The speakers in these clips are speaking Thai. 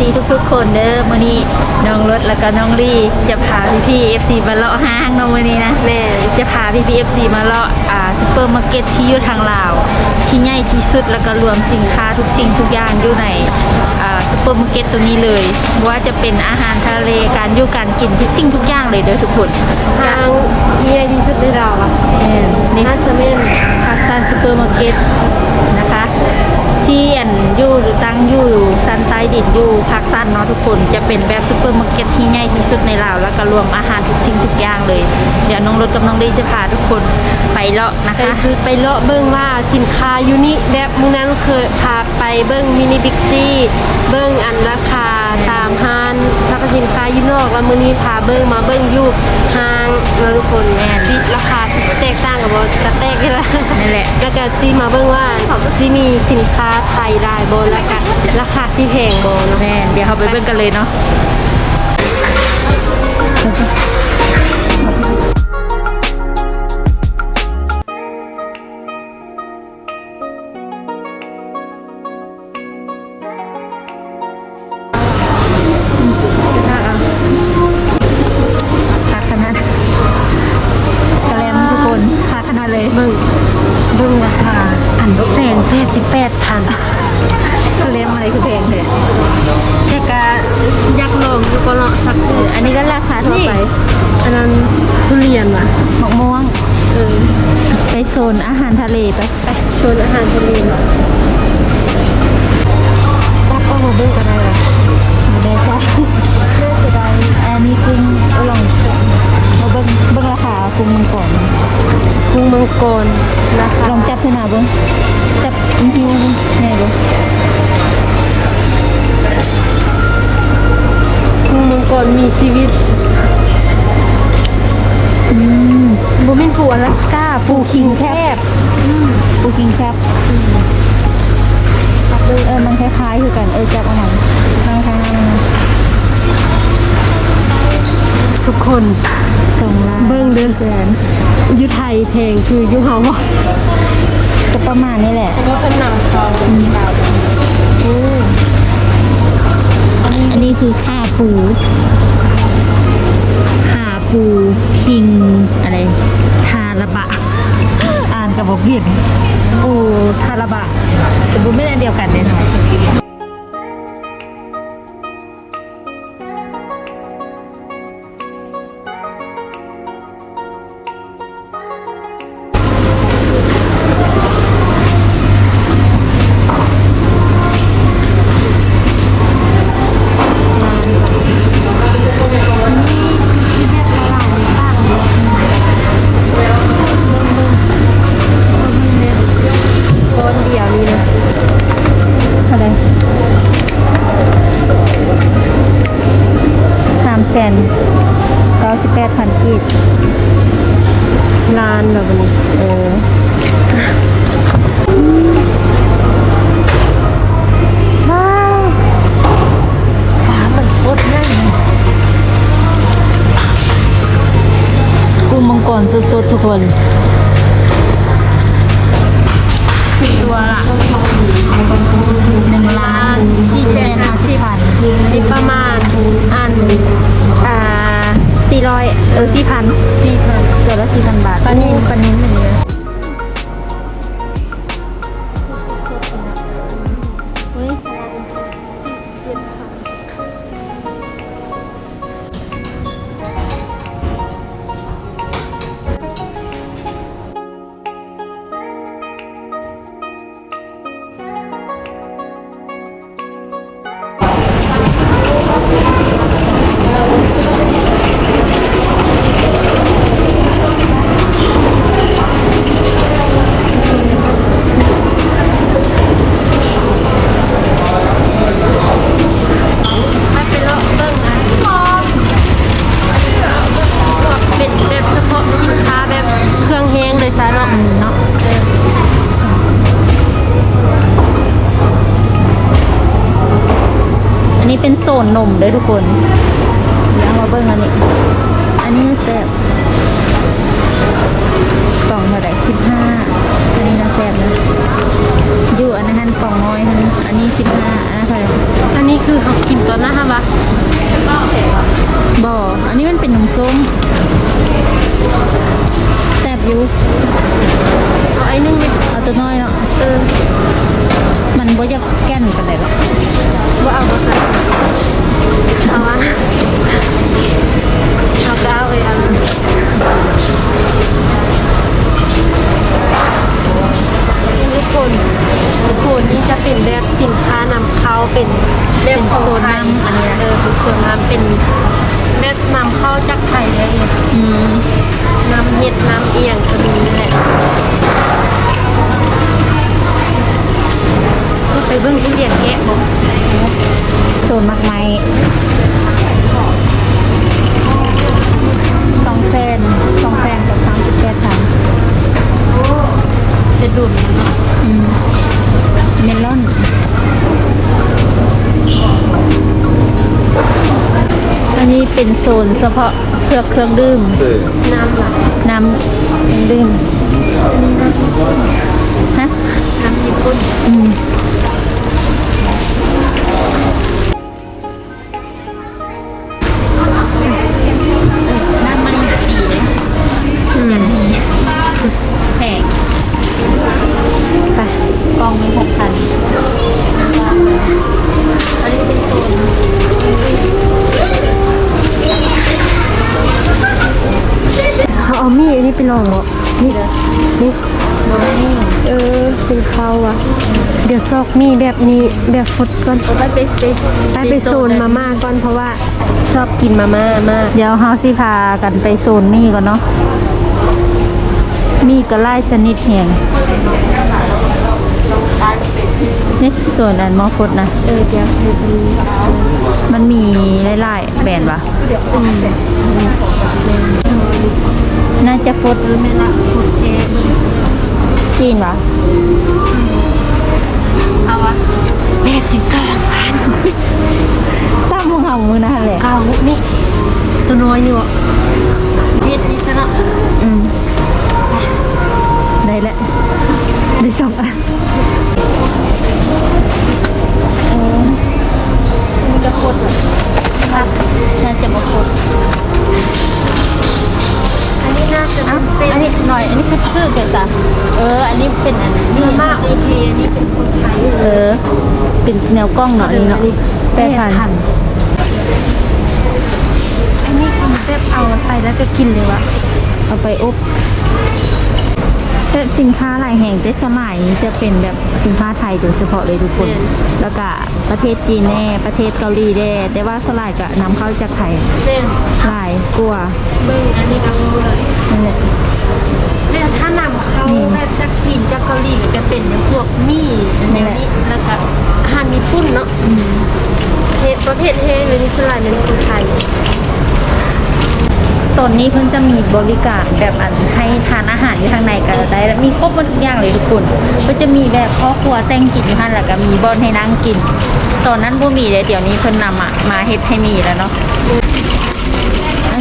ดีพี่พีเอฟซีทุกๆคนเด้อมื้อนี้น้องรถแล้วก็น้องลี่จะพาพี่พีเอฟซีมาเลาะห้างเน้องมื้อนี้นะแม่จะพาพี่พีเอฟซีมาเลาะอ่าซูเปอร์มาร์เก็ตที่อยู่ทางลาว ที่ใหญ่ที่สุดแล้วก็รวมสินค้าทุกสิ่งทุกอย่างอยู่ในอ่าซูเปอร์มาร์เก็ตตัวนี้เลยบ่ว่าจะเป็นอาหารทะเลการอยู่การกินทุกสิ่งทุกอย่างเลยเด้อทุกคนทางที่ใหญ่ที่สุดในเราอะนี่น่าจะเป็นพักซันซูเปอร์มาร์เก็ตนะคะ ที่อันอยู่หรือตั้งอยู่ซันใต้ดินอยู่พักซันเนาะทุกคนจะเป็นแบบซูเปอร์มาร์เก็ตที่ใหญ่ที่สุดในลาวแล้วก็รวมอาหารทุกสิ่งทุกอย่างเลย เดี๋ยวน้องรถกับน้องดีจะพาทุกคนไปเลาะนะคะคือไปเลาะเบิ้งว่าสินค้ายูนิแบบมึงนั้นเคยพาไปเบิ้งมินิบิ๊กซี่เบิ้งอันราคา ตามห้างสรรพสินค้าอยูนอกแล้วมื้อนี้พาเบิ้งมาเบิ้งอยู่ห้างแล้วทุกคนแม่ดิราคาที่แตกต่างกับบ่กระแตกนี่ละนั่นแหละแล้วก็ซีมาเบิ่งว่าซีมีสินค้าไทยได้บ่แล้วก็ราคาที่แพงบ่เนาะแม่เดี๋ยวเราไปเบิ่งกันเลยเนาะ สนแปดสิบแปดพันกระแลมอะไรคือเพลงเลยแต่ก็อยากลองอยู่ก็ลองสักเอออันนี้ก็ราคาทั่วนี่ไป อันนั้นทุเรียนว่ะมะม่วงเออไปโซนอาหารทะเลไปไปโซนอาหารทะเลเนาะตักก็มาเบิ่งก็ได้ว่ะไม่แน่ใจน่าจะได้อันนี้กุ้งเอาลองมาเบิ้งเบิ้งราคากุ้งก่อน กุ้งมังกรราคาลองจับขึ้นมาเบิ้งจับอิ้งหิ้วแน่เบิ้งกุ้งมังกรมีชีวิตอืมบ่แม่นปูอลาสก้าปูคิงแคบปูกิงแคบเออมันคล้ายๆคือกันเออจับเอาหน่อยนั่งข้างหน้ามันทุกคน ส่งลาเบิ่งเด้อแสนอยู่ไทยแพงคืออยู่เฮาบ่ก็ประมาณนี้แหละก็เป็นหนังทองมีดาวอันนี้คือข้าปูข้าปูคิงอะไรทาระบะ อ่านกับบอกผิดปูทาระบะแต่บุไม่ได้เดียวกันแน่นอนก้อน กุ้งมังกรสดๆทุกคนตัวละหนึ่งล้านสี่แสนห้าสิบพันสิประมาณอันอ่าสี่ร้อยเออสี่พันสี่พันตัวละสี่พันบาทปลานิ่มปลานิ่มอย่างเงี้ย นนี้เป็นโซนนมเลยทุกคน สองแสนสองแสนกับสามสิบแปดพันจะดุนเนาะอืมเมลอนอันนี้เป็นโซนเฉพาะเครื่องเครื่องดื่ม น้ำหลักน้ำเครื่องดื่ม เขาเอามีดอันนี้ไปลองเหรอนี่นี่โรนี่เออเป็นเขาวะเดี๋ยวซอกมีแบบนี้แบบฟดก่อนไปไปไปไปไปโซนมาม่าก่อนเพราะว่าชอบกินมาม่ามากเดี๋ยวเฮาสิพากันไปโซนนี่ก่อนเนาะมีกระไล่ชนิดแห่งนี่ส่วนอันมอฟดนะเออเดี๋ยวเดี๋ยวนี้มันมีหลายๆแบรนด์วะ น่าจะฟดเออแม่ละฟดเทมึงจีนวะเอาวะแปดสิบสองพันสร้างมึงเห่ามือนั่นแหละเก้านี่ตัวน้อยนี่วะเพชรนี่ชนะอืมได้แล้วได้สองอัน กล้องเนาะอันนี้เนาะแปดพันอันนี้คือแบบเอาไปแล้วก็กินเลยวะเอาไปอบแบบสินค้าหลายแห่งแต่สมัยจะเป็นแบบสินค้าไทยโดยเฉพาะเลยทุกคน แล้วก็ประเทศจีนแน่ประเทศเกาหลีแน่แต่ว่าสลายก็นำเข้าจากไทยเส้นหลายกลัวาเบิ้งอันนี้ก็รู้เลยนั่น แหละแล้วถ้านำเข้าแบบจากจีนจากเกาหลีก็จะเป็นพวกมี่อันนี้แล้วก็อาหารญี่ปุ่นเนาะเทศประเภทเทศเลยนี่คือลายเป็นคนไทยตอนนี้เพิ่นจะมีบริการแบบอันให้ทานอาหารอยู่ทางในก็ได้แล้วมีครบหมดทุกอย่างเลยทุกคนก็จะมีแบบครอบครัวแต่งกินอยู่หั่นแล้วก็มีบอนให้นั่งกิน ตอนนั้นบ่มีเลยเดี๋ยวนี้เพิ่นนำอะมาเฮ็ดให้มีแล้วเนาะอั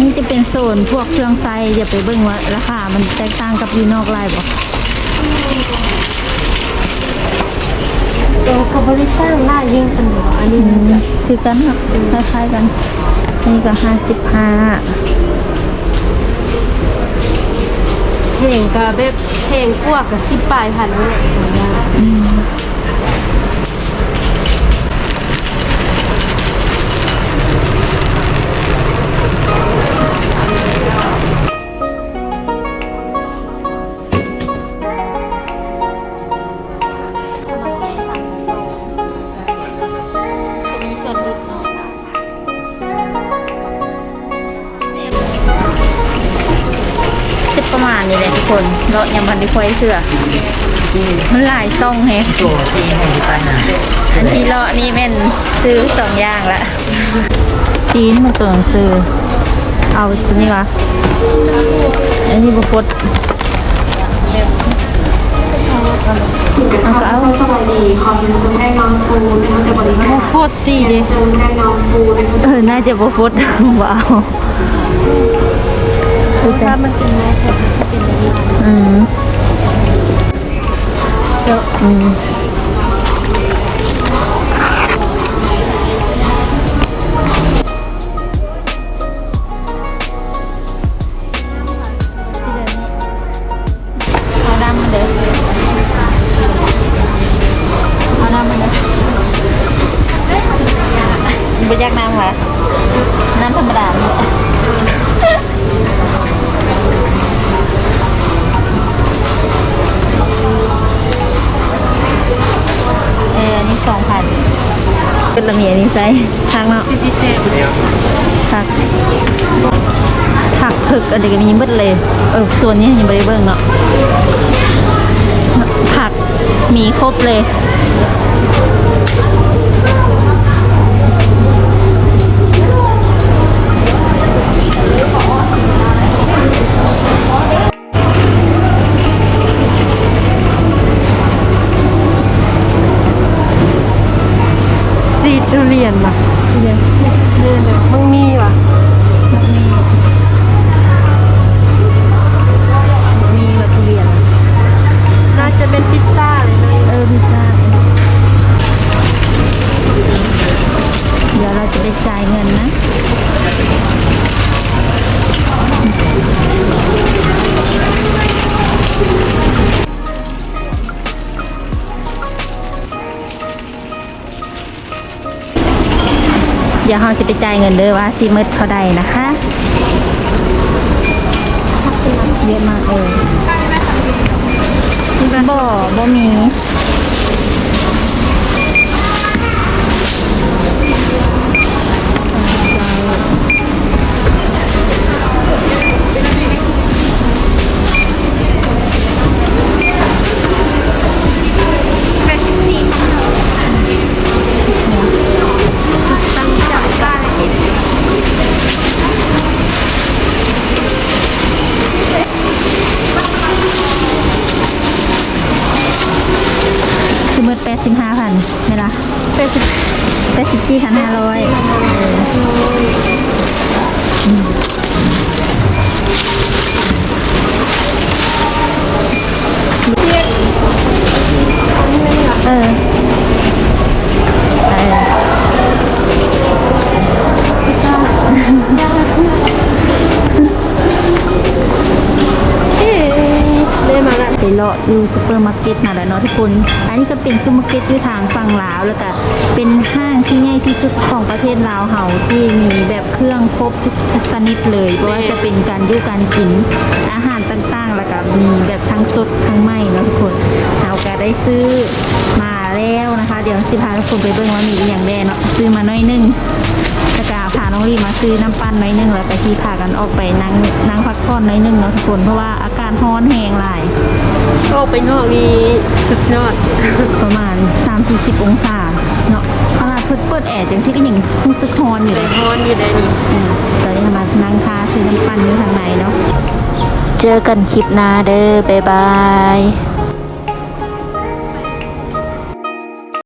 นนี้จะเป็นโซนพวกเครื่องไซอย่าไปเบิ่งว่าราคา มันแตกต่างกับอยู่นอกไลน์บ่เออเขาบริสร้างล่ายิ่งกันเหรออันนี้อืมคือกันครับคล้ายๆกัน อันนี้ก็55เพลงก็แบบเพลงกวกกับสิบปลายพันนี่แหละของยาอืมจะ มาณนี้เลยทุกคนเรายังพันได้ค่อยเสื้อมันหลายซ่องแฮะตัวที่ให้ที่ไปนะอันที่เลาะนี่แม่นซื้อสองอย่างละจีนมาตัวหนังสือเอาตัวนี้วะอันนี้บุฟดเอาก็เอาโมโคตรตีเลยเออน่าจะบุฟดบ่เอาคือแต่ถ้ามันเป็นโมโคตรเป็นแบบนี้อืมเจ้า อืม ละเมียนี่ใช่ทางเนาะที่ที่แซ่บผักผักผึกอะไรก็มีหมดเลย เออส่วนนี้ยังไม่ได้เบิ่งเนาะผักมีครบเลย ทุ ดี๋ยวเราจะไปจ่ายเงินเด้อว่าซีมืดเท่าใดนะคะเยอะมากเออบ่บ่มี ซีมืดแปดสิบห้าพันไม่ละแปดสิบแปดสิบสี่พันห้าร้อยเออ เลาะอยู่ซูเปอร์มาร์เก็ตมาแล้วเนาะทุกคน อันนี้ก็เป็นซูเปอร์มาร์เก็ตอยู่ทางฝั่งลาวแล้วก็เป็นห้างที่ใหญ่ที่สุดของประเทศลาวเฮาที่มีแบบเครื่องครบทุกชนิดเลยเพราะว่าจะเป็นการอยู่การกินอาหารต่างๆ แล้วก็มีแบบทั้งสดทั้งไหม้เนาะทุกคนเราก็ได้ซื้อมาแล้วนะคะ เดี๋ยวสิพาทุกคนไปเบิ่งว่ามีอย่างแน่เนาะซื้อมาน้อยนึง องรีมาซื้อน้ำปั้นน้อยหนึงแล้วก็ที่พากันออกไปนั่งนั่งพักผ่อนน้อยหนึงเนาะทุกคนเพราะว่าอากาศร้อนแห้งหลายโอ้ไปนอกนี่สุดยอด ประมาณ 3-40 องศาเนาะขนาดเปิดเปิดแอร์จังซี่ก็ยังรู้สึกร้อนอยู่เลเลยยฮอนอยู่ได้นี่อืมตอนนี้มานั่งทาซื้อน้ำปั่นอยู่ทางในเนาะเจอกันคลิปหน้าเด้อบ๊ายบาย